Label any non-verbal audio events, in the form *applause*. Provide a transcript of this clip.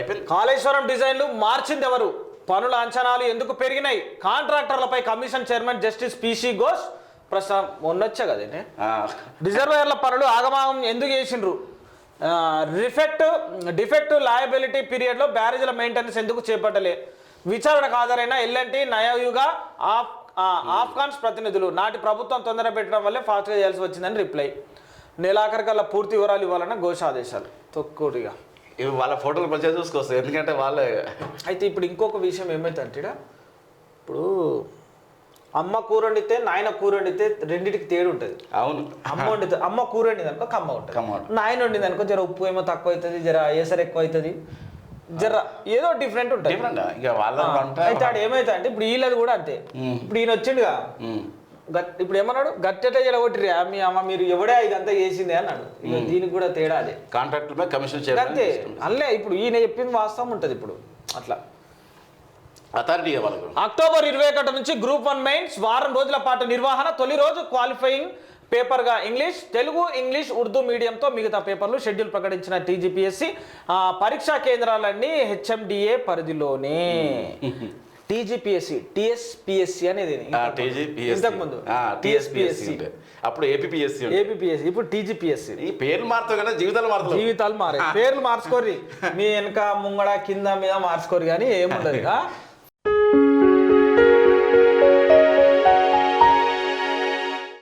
అయిపోయింది. కాళేశ్వరం డిజైన్లు మార్చింది ఎవరు? పనుల అంచనాలు ఎందుకు పెరిగినాయి? కాంట్రాక్టర్లపై commission chairman justice PC Ghosh. ప్రశ్న మొన్నొచ్చా కదండి రిజర్వాయర్ల పనులు ఆగమాగం ఎందుకు చేసిండ్రు? రిఫెక్ట్ డిఫెక్ట్ లయబిలిటీ పీరియడ్లో బ్యారేజ్ల మెయింటెనెన్స్ ఎందుకు చేపట్టలే? విచారణకు హాజరైన ఎల్ఎన్టీ నయయుగ ఆఫ్ ఆఫ్ఘాన్స్ ప్రతినిధులు నాటి ప్రభుత్వం తొందర పెట్టడం వల్లే ఫాస్ట్గా చేయాల్సి వచ్చిందని రిప్లై. నెలాఖరికల్లా పూర్తి వివరాలు ఇవ్వాలన్న ఘోష ఆదేశాలు. తొక్కుడిగా. ఇవి వాళ్ళ ఫోటోలు మంచిగా చూసుకోవచ్చు ఎందుకంటే వాళ్ళే. అయితే ఇప్పుడు ఇంకొక విషయం ఏమైందంటే ఇప్పుడు అమ్మ కూర వండితే నాయన కూర వండితే రెండింటికి తేడు ఉంటుంది. అవును. అమ్మ వండితే అమ్మ కూర వండింది అనుకో కమ్మ ఉంటుంది. నాయన వండింది అనుకో జర ఉప్పు ఏమో తక్కువ అవుతుంది జర ఏసర్ ఎక్కువ అవుతుంది. జర ఏదో డిఫరెంట్ ఉంటుంది. అయితే ఆడ ఏమైతే అంటే ఇప్పుడు వీళ్ళది కూడా అంతే. ఇప్పుడు ఈయన వచ్చిండుగా. ఇప్పుడు ఏమన్నాడు? గట్టెట జలగొట్టిరి మీ అమ్మ మీరు ఎవడే ఇదంతా చేసింది అన్నాడు. ఇక దీనికి కూడా తేడా అదే. కాంట్రాక్టర్ మీద కమిషన్ అంతే అల్లే ఇప్పుడు ఈయన చెప్పింది వాస్తవం ఉంటుంది ఇప్పుడు. అట్లా. అథారిటీ అక్టోబర్ ఇరవై ఒకటి నుంచి గ్రూప్ వన్ మెయిన్స్ వారం రోజుల పాటు నిర్వహణ తొలి రోజు క్వాలిఫైయింగ్ పేపర్గా ఇంగ్లీష్ తెలుగు ఇంగ్లీష్ ఉర్దూ మీడియంతో మిగతా పేపర్లు షెడ్యూల్ ప్రకటించిన టీజీపీఎస్సి పరీక్షా కేంద్రాలన్నీ హెచ్ఎండిఏ పరిధిలోనే. టీజీపీఎస్సి టిఎస్పిఎస్సి అనేది టీజీపీఎస్సీ ఇంతకు ముందు. టీఎస్పీఎస్సీ అప్పుడు ఏపీపీఎస్సీ ఉండే. ఏపీఎస్సి ఇప్పుడు టీజీపీఎస్సి. ఈ పేర్లు మారుతావు కదా జీవితాలు మారుతావు. జీవితాలు మారే. పేర్లు మార్చుకోర్రి. మీ వెనక ముంగడ కింద మీద మార్చుకోరు కానీ ఏముండదు. *laughs*